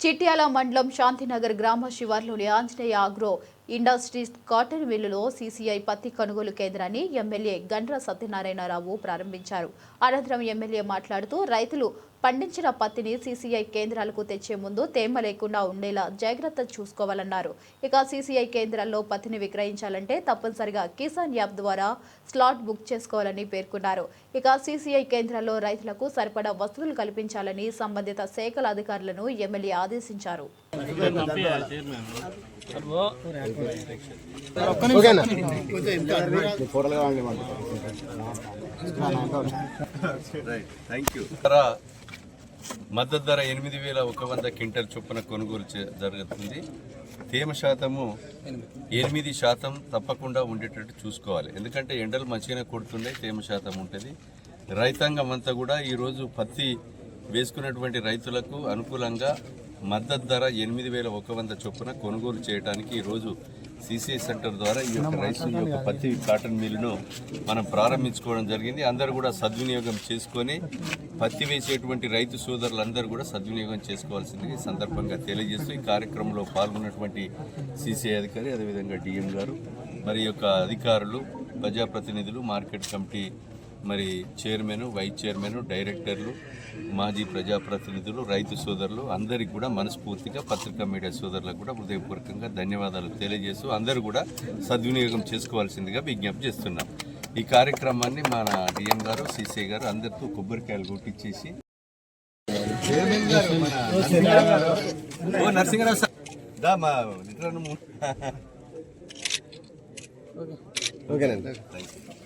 చిట్యాల మండలం శాంతినగర్ గ్రామ శివార్లోని ఆంజనేయ ఆగ్రో ఇండస్ట్రీస్ కాటన్ మిల్లులో సీసీఐ పత్తి కొనుగోలు కేంద్రాన్ని ఎమ్మెల్యే గండ్ర సత్యనారాయణరావు ప్రారంభించారు. అనంతరం ఎమ్మెల్యే మాట్లాడుతూ రైతులు పండించిన పత్తిని సీసీఐ కేంద్రాలకు తెచ్చే ముందు తేమ లేకుండా ఉండేలా జాగ్రత్త చూసుకోవాలన్నారు. ఇక సీసీఐ కేంద్రాల్లో పత్తిని విక్రయించాలంటే తప్పనిసరిగా కిసాన్ యాప్ ద్వారా స్లాట్ బుక్ చేసుకోవాలని పేర్కొన్నారు. ఇక సీసీఐ కేంద్రాల్లో రైతులకు సరిపడా వసతులు కల్పించాలని సంబంధిత శాఖల అధికారులను ఎమ్మెల్యే ఆదేశించారు. ఓకేనా? మద్దతు ధర ఎనిమిది వేల ఒక వంద క్వింటల్ చొప్పున కొనుగోలు చే- జరుగుతుంది. తేమ శాతము ఎనిమిది శాతం తప్పకుండా ఉండేటట్టు చూసుకోవాలి. ఎందుకంటే ఎండలు మంచిగానే కొడుతుండే తేమ శాతం ఉంటుంది. రైతాంగం అంతా కూడా ఈరోజు పత్తి వేసుకున్నటువంటి రైతులకు అనుకూలంగా మద్దతు ధర ఎనిమిది వేల ఒక వంద చొప్పున కొనుగోలు చేయడానికి ఈరోజు సిసిఐ సెంటర్ ద్వారా ఈ యొక్క రైస్ ఈ యొక్క పత్తి కాటన్ మిల్లును మనం ప్రారంభించుకోవడం జరిగింది. అందరూ కూడా సద్వినియోగం చేసుకొని పత్తి వేసేటువంటి రైతు సోదరులందరూ కూడా సద్వినియోగం చేసుకోవాల్సింది ఈ సందర్భంగా తెలియజేస్తూ ఈ కార్యక్రమంలో పాల్గొన్నటువంటి సిసిఐ అధికారి అదేవిధంగా డిఎం గారు మరి యొక్క అధికారులు ప్రజాప్రతినిధులు మార్కెట్ కమిటీ మరి చైర్మన్ వైస్ చైర్మన్ డైరెక్టర్లు మాజీ ప్రజాప్రతినిధులు రైతు సోదరులు అందరికీ కూడా మనస్ఫూర్తిగా పత్రికా మీడియా సోదరులకు కూడా హృదయపూర్వకంగా ధన్యవాదాలు తెలియజేస్తూ అందరూ కూడా సద్వినియోగం చేసుకోవాల్సిందిగా విజ్ఞప్తి చేస్తున్నాం. ఈ కార్యక్రమాన్ని మన డిఎం గారు సిసిఐ గారు అందరితో కొబ్బరికాయలు కొట్టించేసి ఓ నరసింహరావు సార్. దా మా లిటరల్ ఓకేనండి. Thank you